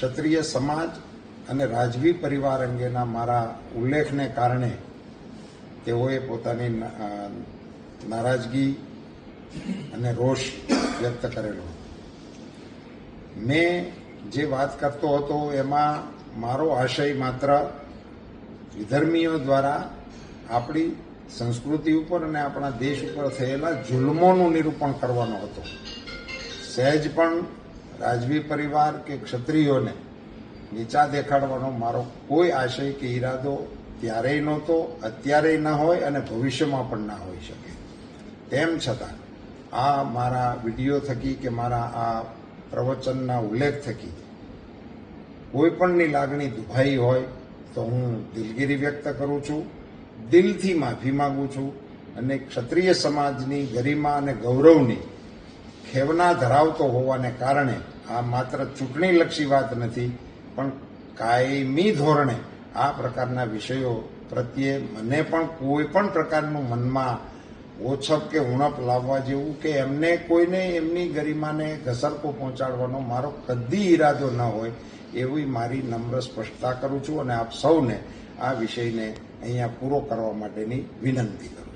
ક્ષત્રિય સમાજ અને રાજવી પરિવાર અંગેના મારા ઉલ્લેખને કારણે તેઓએ પોતાની નારાજગી અને રોષ વ્યક્ત કરેલો મેં જે વાત કરતો હતો એમાં મારો આશય માત્ર વિધર્મીઓ દ્વારા આપણી સંસ્કૃતિ ઉપર અને આપણા દેશ ઉપર થયેલા જુલ્મોનું નિરૂપણ કરવાનો હતો. સહેજ પણ રાજવી પરિવાર કે ક્ષત્રિયોને નીચા દેખાડવાનો મારો કોઈ આશય કે ઈરાદો ત્યારેય નહોતો, અત્યારેય ન હોય અને ભવિષ્યમાં પણ ના હોઈ શકે. તેમ છતાં, આ મારા વીડિયો થકી કે મારા આ પ્રવચનના ઉલ્લેખ થકી કોઈ પણની લાગણી દુભાઈ હોય તો હું દિલગીરી વ્યક્ત કરું છું, દિલથી માફી માંગુ છું અને ક્ષત્રિય સમાજની ગરિમા અને ગૌરવની ખેવના ધરાવતો હોવાને કારણે આ માત્ર ચૂંટણીલક્ષી વાત નથી, પણ કાયમી ધોરણે આ પ્રકારના વિષયો પ્રત્યે મને પણ કોઈ પણ પ્રકારનું મનમાં ઓછપ કે ઉણપ લાવવા જેવું કે એમને કોઈને એમની ગરિમાને ઘસરકો પહોંચાડવાનો મારો કદી ઈરાદો ન હોય, એવી મારી નમ્ર સ્પષ્ટતા કરું છું અને આપ સૌને આ વિષયને અહીંયા પૂરો કરવા માટેની વિનંતી કરું